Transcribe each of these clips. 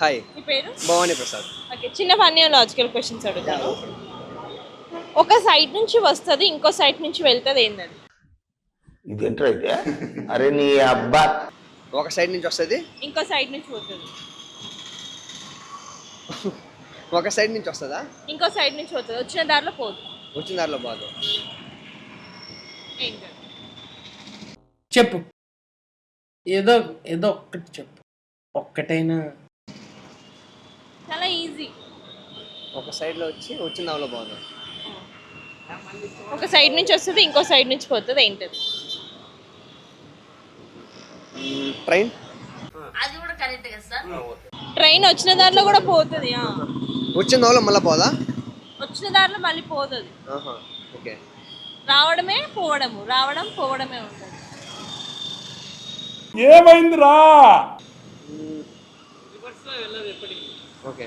Hi పేరు? Bhavani Prasad. Okay చిన్న funny logical questions అడుగుతాను. ఒక సైడ్ నుంచి వస్తుంది ఇంకో సైడ్ నుంచి వెళ్తుంది ఏంటది ఇదేంట్రా అయితే? అరే నీ అబ్బా. ఒక సైడ్ నుంచి వస్తుంది? ఇంకో సైడ్ నుంచి పోతుంది. ఒక సైడ్ నుంచి వస్తుందా? ఇంకో సైడ్ నుంచి పోతుంది. వచ్చిన దారిలో పోదు. వచ్చిన దారిలో ఏంటది? చెప్పు. ఏదో ఏదో ఒక్కటి చెప్పు. ఒక్కటైనా చాలా ఈజీ ఒక సైడ్లో వచ్చి వచ్చిన దారిలో బాదు ఒక సైడ్ నుంచి వస్తుంది ఇంకో సైడ్ నుంచి పోతుంది ఏంటది? ట్రైన్? ట్రైన్ వచ్చిన దారిలో కూడా పోతుంది ఆ. వచ్చిన దారిలో మళ్ళీ పోదా? వచ్చిన దారిలో మళ్ళీ పోతుంది. ఆహా ఓకే. రావడమే పోవడము. రావడం పోవడమే ఉంటుంది. ఓకే.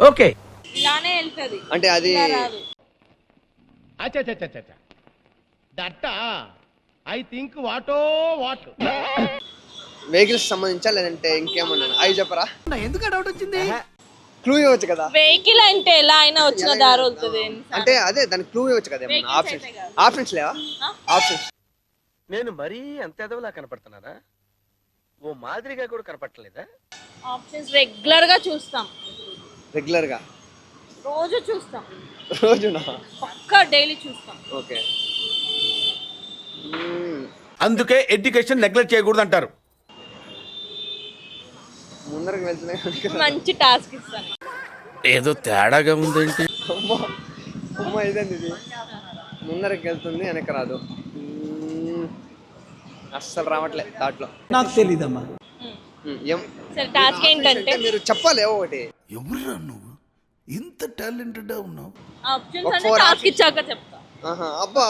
ఓకే. ఇలానే వెళ్తుంది. అంటే అది ఐ థింక్ వాటో వాట్? వెహికల్స్ సంబంధించా లేదంటే ఇంకేమన్నా? అవి చెప్పరా? ఎందుకు డౌట్ వచ్చింది? క్లూ ఇవ్వచ్చు కదా? వెహికల్ అంటే ఎలా అయినా వచ్చిన దారి వెళ్తుంది అంటే అదే దానికి క్లూ ఇవ్వచ్చు కదా ఆప్షన్స్. ఆప్షన్స్ లేవా? ఆ? ఆప్షన్స్ నేను మరీ అంత ఎదవలా కనపడుతున్నారా ఓ మాదిరిగా కూడా కనపడలేదా ఆప్షన్స్ రెగ్యులర్గా చూస్తాం. రెగ్యులర్గా రోజు చూస్తాం. రోజునా? పక్కా డైలీ చూస్తాం. ఓకే. అందుకే ఎడ్యుకేషన్ నెగ్లెక్ట్ చేయకూడదు అంటారు ముందరకు వెళ్తున్నాయి మంచి టాస్క్ ఇస్తాను. ఏదో తేడాగా ఉందేంటి? అమ్మా అమ్మ ఇదండి ఇది? ముందరకు వెళ్తుంది వెనక రాదు. మ్మ్. అస్సలు రావట్లే దాంట్లో. నాకు తెలీదమ్మా. మ్మ్. ఏం? సరే టాస్క్ ఏంటంటే అంటే మీరు చెప్పాలి ఏవో ఒకటి. ఎవరురా నువ్వు? ఇంత టాలెంటెడ్ ఉన్నావు? ఆప్షన్స్ అంటే టాస్క్ ఇచ్చాక చెప్తా. అబ్బా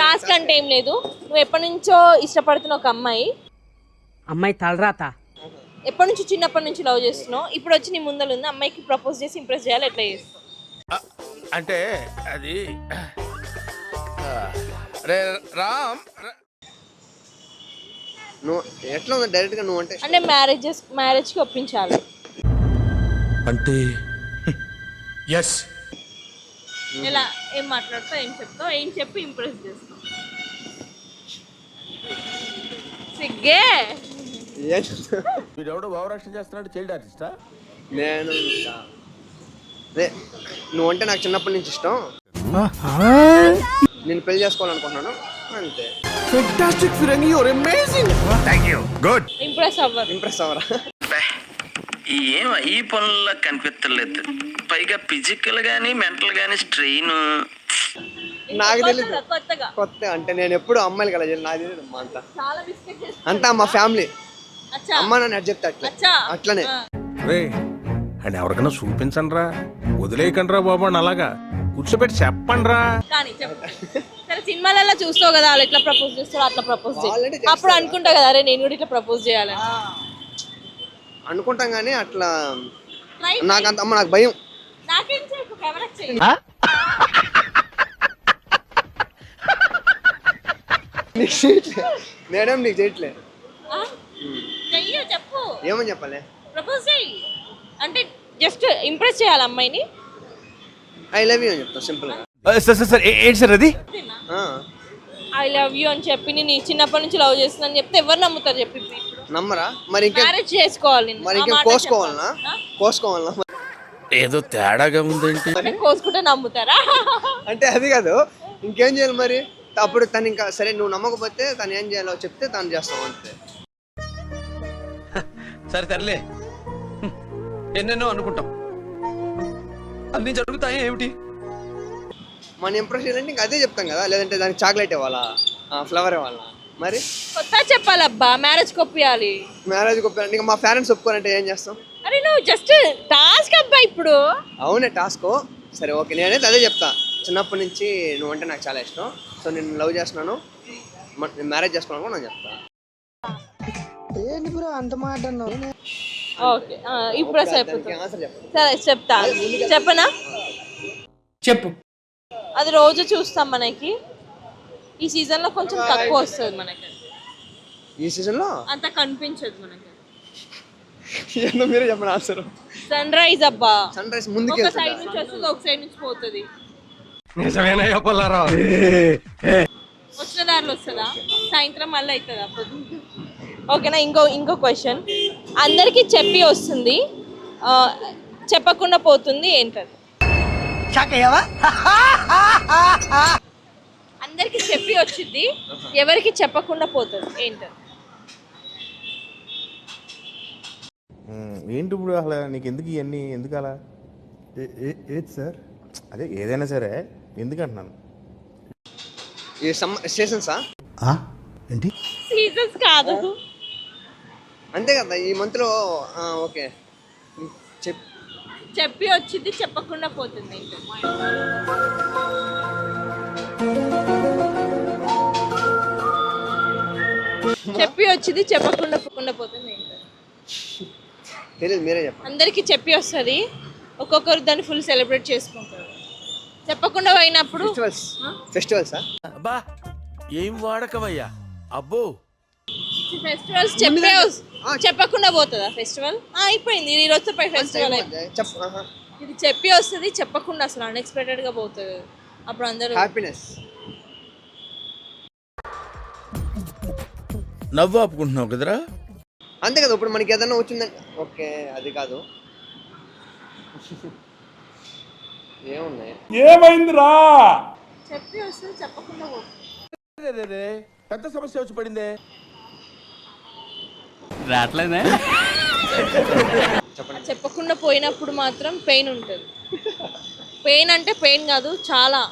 టాస్క్ అంటే ఏం లేదు. నువ్వు ఎప్పటి నుంచో ఇష్టపడుతున్న ఒక అమ్మాయి. అమ్మాయి తలరాత. ఎప్పటి నుంచి చిన్నప్పటి నుంచి లవ్ చేస్తున్నావు? ఇప్పుడు వచ్చి నీ ముందర ఉంది. అమ్మాయికి ప్రపోజ్ చేసి ఇంప్రెస్ చేయాలి ఎట్లా చేస్తావు? అంటే అది రే రామ్ నువ్వు ఎట్లా ఉంది? డైరెక్ట్గా నువ్వు అంటే అంటే మ్యారేజెస్ మ్యారేజ్కి ఒప్పించాలి. అంటే ఎస్ ఎలా ఏం మాట్లాడతావు ఏం చెప్తావు ఏం చెప్పి ఇంప్రెస్ చేస్తావు? సిగ్గే? వీడెవడో భావరక్షణ చేస్తున్నాడు చైల్డ్ ఆర్టిస్టా నేను ఇంకా. అదే నువ్వు అంటే నాకు చిన్నప్పటి నుంచి ఇష్టం. నేను పెళ్ళి చేసుకోవాలనుకుంటున్నాను. అంతే. Fantastic ఫిరంగి your amazing thank you good impress అవ్వరు. ఇంప్రెస్ అవ్వరా? ఏం ఈ పనుల్లో కనిపించలేదు పైగా ఫిజికల్ గానీ మెంటల్ గానీ స్ట్రెయిన్ నాకు కొత్తగా కొత్త అంటే నేను ఎప్పుడు అమ్మాయిలు కదా నాకు తెలియదు అమ్మా అంతా. అంతా మా ఫ్యామిలీ అచ్చా. అమ్మ నాన్న ఎట్ చెప్తే అట్లే. అచ్చా. అట్లనే. రే అని ఎవరికైనా చూపించండి రా వదిలేయకండి రా బాబు అని అలాగా. కూర్చోబెట్టి చెప్పండి రా కానీ చెప్పు. సరే సినిమాలలో చూస్తావు కదా వాళ్ళు ఎట్లా ప్రపోజ్ చేస్తారో అట్లా ప్రపోజ్ వాళ్ళంటే చేయి చేస్తారు అప్పుడు అనుకుంటా కదా అరే నేను కూడా ఇట్లా ప్రపోజ్ చేయాలని అనుకుంటాం కానీ అట్లా నాకు అంత అమ్మ నాకు భయం. నాకేం చేయట్లే. నేనేం నీకు చేయట్లే. చెప్పు. ఏమని చెప్పాలి? ప్రపోజ్ చేయి అంటే జస్ట్ ఇంప్రెస్ చేయాలి అమ్మాయిని. ఐ లవ్ యూ అని చెప్తా సింపుల్గా. సార్ సార్ సార్ ఏంటి సార్ అది? ఐ లవ్ యూ అని చెప్పి నేను చిన్నప్పటి నుంచి లవ్ చేస్తున్నాను చెప్తే ఎవరు నమ్ముతారు చెప్పి ఇప్పుడు నమ్మరా? మరి ఇంకేం మ్యారేజ్ చేసుకోవాలి నిన్ను. మరి ఇంకేం కోసుకోవాలనా? కోసుకోవాలనా? ఏదో తేడాగా ఉందేంటి? అంటే కోసుకుంటే నమ్ముతారా? అంటే అది కాదు. ఇంకేం చేయాలి మరి? అప్పుడు తను ఇంకా సరే నువ్వు నమ్మకపోతే తను ఏం చేయాలో చెప్తే తను చేస్తాం అంతే. సరే తరలే ఎన్నెన్నో అనుకుంటాం. అన్ని జరుగుతాయి ఏమిటి? మన ఇంప్రెస్ చేయాలంటే ఇంకా అదే చెప్తాం కదా. లేదంటే దానికి చాక్లెట్ ఇవ్వాలా? ఫ్లవర్ ఇవ్వాలా? మరి? కొత్త చెప్పాలబ్బా మ్యారేజ్ కొప్పియాలి. మ్యారేజ్ ఒప్పుకోవాలంటే ఇంకా మా పేరెంట్స్ ఒప్పుకోనంటే ఏం చేస్తాం? అరే నువ్వు జస్ట్ టాస్క్ అబ్బా ఇప్పుడు. అవునే టాస్క్ సరే ఓకే. నేనైతే అదే చెప్తా. చిన్నప్పటి నుంచి నువ్వు అంటే నాకు చాలా ఇష్టం. సో నేను లవ్ చేస్తున్నాను. మ- నేను మ్యారేజ్ చేసుకోవాలని కూడా నేను చెప్తా. ఓకే. ఇంప్రెస్ అయిపోతుంది ఆన్సర్ చెప్పండి సరే చెప్తా. చెప్పనా? చెప్పు. అది రోజు చూస్తాం మనకి. ఈ సీజన్లో కొంచెం తక్కువ వస్తుంది మనకి. ఈ సీజన్లో? అంత కనిపించదు మనకి. ఏందో మీరే చెప్పండి ఆన్సర్. సన్ రైజ్ అబ్బా. సన్ రైజ్ ముందుకు ఒక సైడ్ నుంచి వస్తుంది ఒక సైడ్ నుంచి పోతుంది. నిజమేనయ్యా పుల్లారావు? వచ్చిన దారిలో వస్తుందా? సాయంత్రం మళ్ళీ అవుతుందా? ఓకేనా ఇంకో ఇంకో క్వశ్చన్ అందరికీ చెప్పి వస్తుంది. ఆ, చెప్పకుండా పోతుంది ఏంటది? అందరికి చెప్పి వచ్చింది ఎవరికి చెప్పకుండా పోతుంది. ఏంటది? ఏంటి ఇప్పుడు అసలు నీకు ఎందుకు ఇవన్నీ? ఎందుకు అలా? ఏది సార్? అదే ఏదైనా సరే ఎందుకు అంటున్నాను ఈ సమ్ స్టేషన్సా ఏంటి? సీజన్స్ కాదు. అంతే కదా ఈ మంత్లో ఓకే. చెప్ చెప్పి వచ్చింది చెప్పకుండా పోతుంది. చెప్పి వచ్చింది చెప్పకుండా పోకుండా పోతుంది తెలియదు మీరే చెప్పండి. అందరికీ చెప్పి వస్తుంది ఒక్కొక్కరు దాన్ని ఫుల్ సెలబ్రేట్ చేసుకుంటారు. చెప్పకుండా పోయినప్పుడు ఫెస్టివల్స్ ఫెస్టివల్సా అబ్బా ఏం వాడకవయ్యా అబ్బో. ఫెస్టివల్స్ చెప్పే చెప్పకుండా పోతుందా ఫెస్టివల్ అయిపోయింది ఈ రోజుతో పై ఫెస్టివల్. ఇది చెప్పి వస్తుంది చెప్పకుండా అసలు అన్ఎక్స్పెక్టెడ్గా పోతుంది. అప్పుడు అందరూ హ్యాపీనెస్ నవ్వు ఆపుకుంటున్నావు కదరా? అంతే కదా ఇప్పుడు మనకి ఏదైనా వచ్చిందంటే ఓకే అది కాదు. ఏమున్నాయి? చెప్పి వస్తుంది చెప్పకుండా పోతుంది పెద్ద సమస్య వచ్చి పడిందే. చెప్పకుండా పోయినప్పుడు మాత్రం పెయిన్ ఉంటుంది. పెయిన్ అంటే పెయిన్ కాదు చాలా.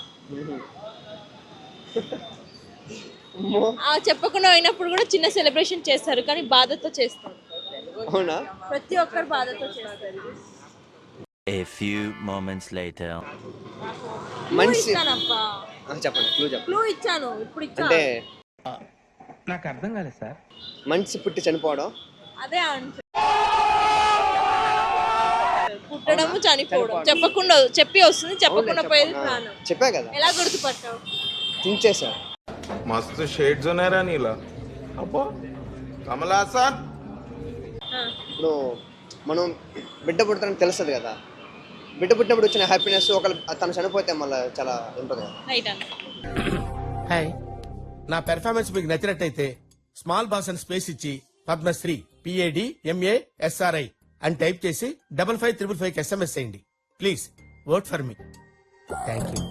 చెప్పకుండా పోయినప్పుడు కూడా చిన్న సెలబ్రేషన్ చేస్తారు కానీ బాధతో చేస్తారు. అవునా? ప్రతి ఒక్కరు బాధతో చేస్తారు. A few moments later. మనిషి ఇచ్చానప్పా ఆ, చెప్పండి క్లూ చెప్పండి. క్లూ ఇచ్చాను ఇప్పుడు ఇచ్చాను అంటే నాకు అర్థం కాలేదు సార్. మనిషి పుట్టి చనిపోవడం. అదే ఆన్సర్ పుట్టడము చనిపోవడం. చెప్పకుండా చెప్పి వస్తుంది చెప్పకుండా పోయేది ప్రాణం. చెప్పా కదా. ఎలా గుర్తుపట్టావు? థింక్ మస్తు షేడ్స్ ఉన్నాయరా నీలో. అబ్బో. కమలాసన్ ఆ, ఇప్పుడు మనం బిడ్డ పుడతానని తెలుస్తుంది కదా. బిడ్డ పుట్టినప్పుడు వచ్చిన హ్యాపీనెస్ ఒకళ్ళు తను చనిపోతే మళ్ళీ చాలా ఉంటుంది హాయ్ నా పెర్ఫార్మెన్స్ మీకు నచ్చినట్టయితే స్మాల్ బాస్ అని స్పేస్ ఇచ్చి పద్మశ్రీ పిఏడి ఎంఏ ఎస్ఆర్ఐ అని టైప్ చేసి double five triple five SMS చేయండి. Please work for me thank you